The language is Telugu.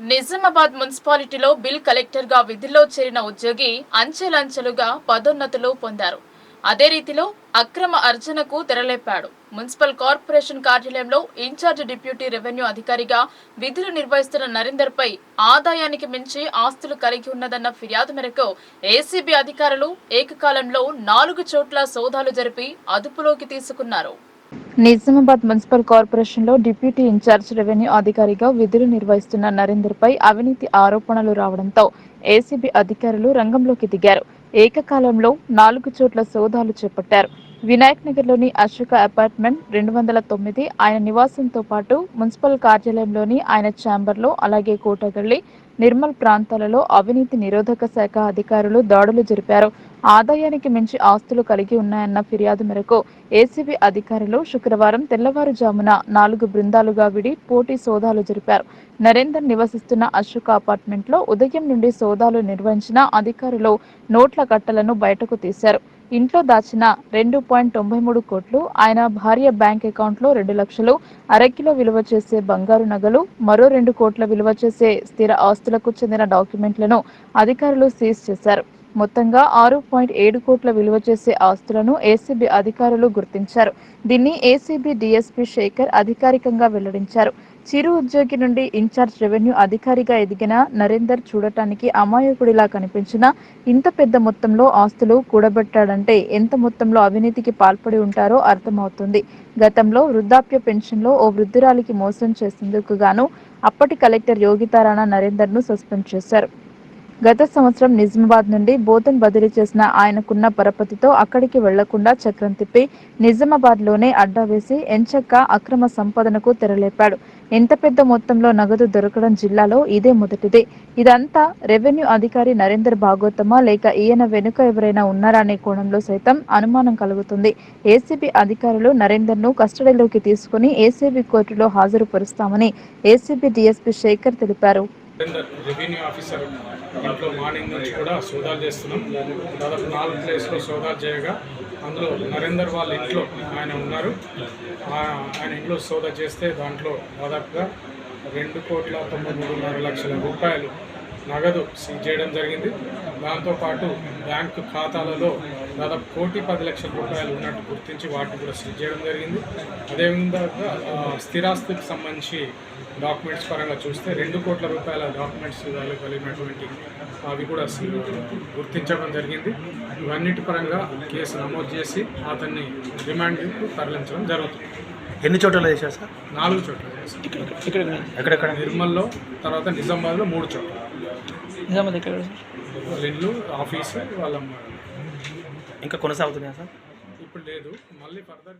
నిజామాబాద్ మున్సిపాలిటీలో బిల్ కలెక్టర్గా విధుల్లో చేరిన ఉద్యోగి అంచెలంచెలుగా పదోన్నతులు పొందారు. అదే రీతిలో అక్రమ అర్జనకు తెరలేపాడు. మున్సిపల్ కార్పొరేషన్ కార్యాలయంలో ఇన్ఛార్జ్ డిప్యూటీ రెవెన్యూ అధికారిగా విధులు నిర్వహిస్తున్న నరేందర్ పై ఆదాయానికి మించి ఆస్తులు కలిగి ఉన్నదన్న ఫిర్యాదు మేరకు ఏసీబీ అధికారులు ఏకకాలంలో నాలుగు చోట్ల సోదాలు జరిపి అదుపులోకి తీసుకున్నారు. నిజామాబాద్ మున్సిపల్ కార్పొరేషన్లో డిప్యూటీ ఇన్ఛార్జ్ రెవెన్యూ అధికారిగా విధులు నిర్వహిస్తున్న నరేందర్ పై అవినీతి ఆరోపణలు రావడంతో ఏసీబీ అధికారులు రంగంలోకి దిగారు. ఏకకాలంలో నాలుగు చోట్ల సోదాలు చేపట్టారు. వినాయక్ నగర్లోని అశోక అపార్ట్మెంట్ రెండు వందల తొమ్మిది ఆయన నివాసంతో పాటు మున్సిపల్ కార్యాలయంలోని ఆయన ఛాంబర్లో అలాగే కోటగల్లి నిర్మల్ ప్రాంతాలలో అవినీతి నిరోధక శాఖ అధికారులు దాడులు జరిపారు. ఆదాయానికి మించి ఆస్తులు కలిగి ఉన్నాయన్న ఫిర్యాదు మేరకు ఏసీబీ అధికారులు శుక్రవారం తెల్లవారుజామున నాలుగు బృందాలుగా విడి పోటీ సోదాలు జరిపారు. నరేందర్ నివసిస్తున్న అశోక అపార్ట్మెంట్లో ఉదయం నుండి సోదాలు నిర్వహించిన అధికారులు నోట్ల కట్టలను బయటకు తీశారు. ఇంట్లో దాచిన రెండు పాయింట్ తొంభై మూడు కోట్లు ఆయన భార్య బ్యాంక్ అకౌంట్లో రెండు లక్షలు అరకిలో విలువ చేసే బంగారు నగలు మరో రెండు కోట్ల విలువ చేసే స్థిర ఆస్తులకు చెందిన డాక్యుమెంట్లను అధికారులు సీజ్ చేశారు. మొత్తంగా ఆరు పాయింట్ ఏడు కోట్ల విలువ చేసే ఆస్తులను ఏసీబీ అధికారులు గుర్తించారు. దీన్ని ఏసీబీ డీఎస్పీ శేఖర్ అధికారికంగా వెల్లడించారు. చిరు ఉద్యోగి నుండి ఇన్ఛార్జ్ రెవెన్యూ అధికారిగా ఎదిగిన నరేందర్ చూడటానికి అమాయకుడిలా కనిపించిన ఇంత పెద్ద మొత్తంలో ఆస్తులు కూడబెట్టాడంటే ఎంత మొత్తంలో అవినీతికి పాల్పడి ఉంటారో అర్థమవుతుంది. గతంలో వృద్ధాప్య పెన్షన్లో ఓ వృద్ధురాలికి మోసం చేసేందుకు గాను అప్పటి కలెక్టర్ యోగితారాణా నరేందర్ను సస్పెండ్ చేశారు. గత సంవత్సరం నిజామాబాద్ నుండి బోధన్ బదిలీ చేసిన ఆయనకున్న పరపతితో అక్కడికి వెళ్ళకుండా చక్రం తిప్పి నిజామాబాద్లోనే అడ్డా వేసి ఎంచక్క అక్రమ సంపదనకు తెరలేపాడు. ఎంత పెద్ద మొత్తంలో నగదు దొరకడం జిల్లాలో ఇదే మొదటిదే. ఇదంతా రెవెన్యూ అధికారి నరేందర్ భాగోత్తమ లేక ఈయన వెనుక ఎవరైనా ఉన్నారా అనే కోణంలో సైతం అనుమానం కలుగుతుంది. ఏసీబీ అధికారులు నరేందర్ను కస్టడీలోకి తీసుకుని ఏసీబీ కోర్టులో హాజరుపరుస్తామని ఏసీబీ డీఎస్పీ శేఖర్ తెలిపారు. రెవెన్యూ ఆఫీసర్ ఇంట్లో మార్నింగ్ నుంచి కూడా సోదాలు చేస్తున్నాం. దాదాపు నాలుగు ప్లేస్లో సోదాలు చేయగా అందులో నరేందర్ వాళ్ళ ఇంట్లో ఆయన ఉన్నారు. ఆయన ఇంట్లో సోదా చేస్తే దాంట్లో దాదాపుగా రెండు కోట్ల తొంభై మూడున్నర లక్షల రూపాయలు నగదు సీజ్ చేయడం జరిగింది. దాంతోపాటు బ్యాంకు ఖాతాలలో దాదాపు కోటి పది లక్షల రూపాయలు ఉన్నట్టు గుర్తించి వాటిని కూడా సీజ్ చేయడం జరిగింది. అదేవిధంగా ఆ, స్థిరాస్తికి సంబంధించి డాక్యుమెంట్స్ పరంగా చూస్తే రెండు కోట్ల రూపాయల డాక్యుమెంట్స్ కలిగినటువంటి అవి కూడా గుర్తించడం జరిగింది. ఇవన్నిటి పరంగా కేసు నమోదు చేసి అతన్ని రిమాండ్కు తరలించడం జరుగుతుంది. ఎన్ని చోట్ల చేశారు సార్? నాలుగు చోట్ల ఎక్కడెక్కడ? నిర్మల్లో తర్వాత నిజామాబాద్లో మూడు చోట్ల. నిజామాబాద్ ఎక్కడ వాళ్ళ ఇల్లు ఆఫీసు వాళ్ళ ఇంకా కొనసాగుతున్నాయా సార్? ఇప్పుడు లేదు. మళ్ళీ ఫర్దర్